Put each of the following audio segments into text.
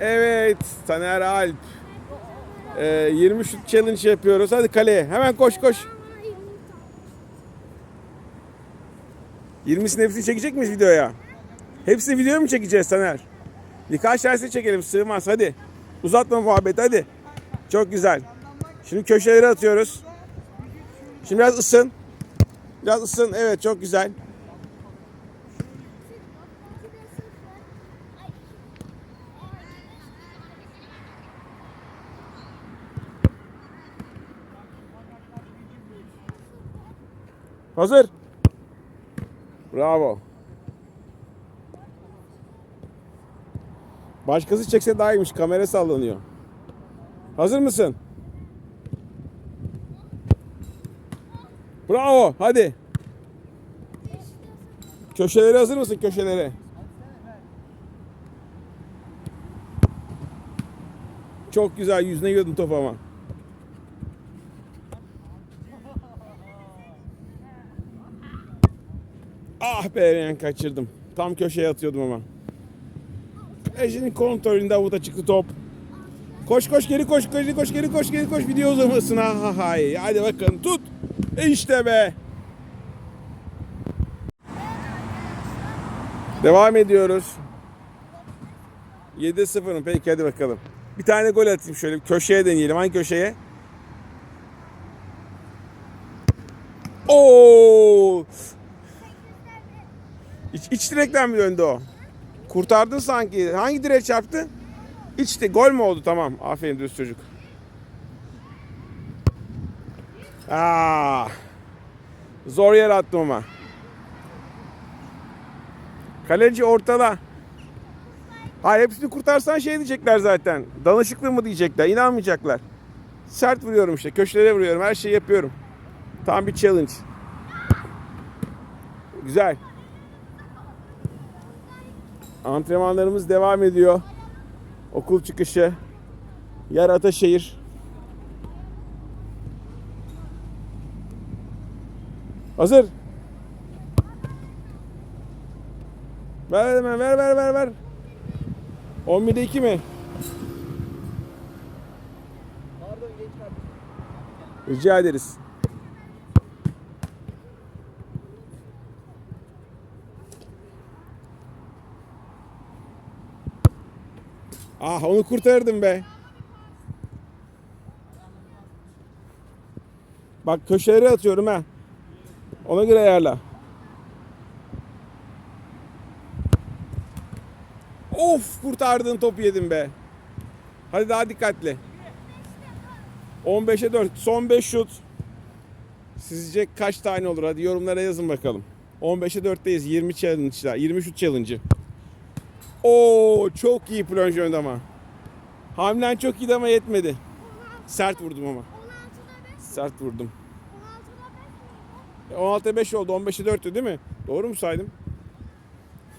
Evet, Taner Alp. Ee, 20 şut challenge yapıyoruz. Hadi kaleye. Hemen koş koş. 20'sini hepsini çekecek miyiz videoya? Hepsini videoya mı çekeceğiz Taner? Birkaç tanesini çekelim. Sığmaz hadi. Uzatma muhabbet hadi. Çok güzel. Şimdi köşeleri atıyoruz. Şimdi biraz ısın. Biraz ısın. Evet çok güzel. Hazır. Bravo. Başkası çekse daha iyiymiş. Kamera sallanıyor. Hazır mısın? Bravo. Hadi. Köşelere hazır mısın köşelere? Çok güzel yüzüne yiyordun topu ama. Ah be ben kaçırdım. Tam köşeye atıyordum ama. Ejinin kontrolünde avuta çıktı top. Koş koş geri koş geri koş geri koş geri koş video uzamasın ha ha hay. Hadi bakalım tut. İşte be. Devam ediyoruz. 7-0'ım peki hadi bakalım. Bir tane gol atayım şöyle köşeye deneyelim. Hangi köşeye? Oo! İç, iç direkten mi döndü o? Kurtardın sanki. Hangi direk çarptı? İçti. Gol mü oldu? Tamam. Aferin düz çocuk. Aa, zor yer attım ama. Kaleci ortala. Hayır hepsini kurtarsan şey diyecekler zaten. Danışıklı mı diyecekler. İnanmayacaklar. Sert vuruyorum işte. Köşelere vuruyorum. Her şeyi yapıyorum. Tam bir challenge. Güzel. Antrenmanlarımız devam ediyor. Okul çıkışı. Yer Ataşehir. Hazır. Ver hemen ver ver ver ver. 11'de 2 mi? Rica ederiz. Ah onu kurtardım be. Bak köşelere atıyorum ha. Ona göre ayarla. Of kurtardın topu yedim be. Hadi daha dikkatli. 15'e 4. Son 5 şut. Sizce kaç tane olur? Hadi yorumlara yazın bakalım. 15'e 4'teyiz. 20 challenge'da. 20 şut challenge'ı. Oo çok iyi plonj önde ama. Hamlen çok iyiydi ama yetmedi. Sert vurdum ama. Sert vurdum. 16'ya 5 oldu. 15'e 4'tü değil mi? Doğru mu saydım?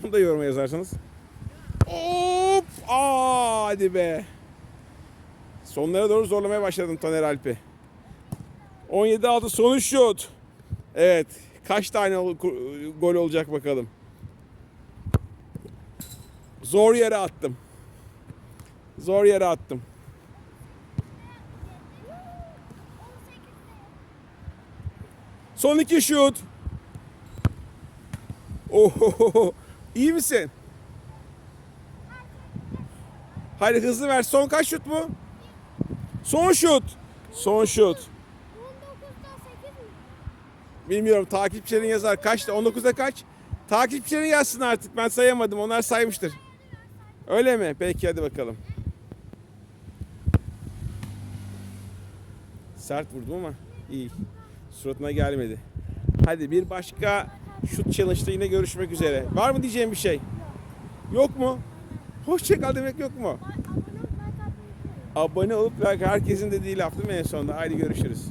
Bunu da yoruma yazarsanız. Hop! Hadi be. Sonlara doğru zorlamaya başladım Taner Alp'i. 17 aldı son üç şut. Evet. Kaç tane ol- gol olacak bakalım. Zor yere attım. Zor yere attım. Son iki şut. Oho, iyi misin? Hadi hızlı ver. Son kaç şut bu? Son şut. Son şut. Bilmiyorum takipçilerin yazar. Kaçta? 19'da kaç? Takipçilerin yazsın artık. Ben sayamadım. Onlar saymıştır. Öyle mi? Peki hadi bakalım. Sert vurdum ama iyi. Suratına gelmedi. Hadi bir başka şut challenge'da yine görüşmek üzere. Var mı diyeceğim bir şey? Yok mu? Hoşçakal demek yok mu? Abone olup like herkesin dediği laf değil mi en sonunda? Haydi görüşürüz.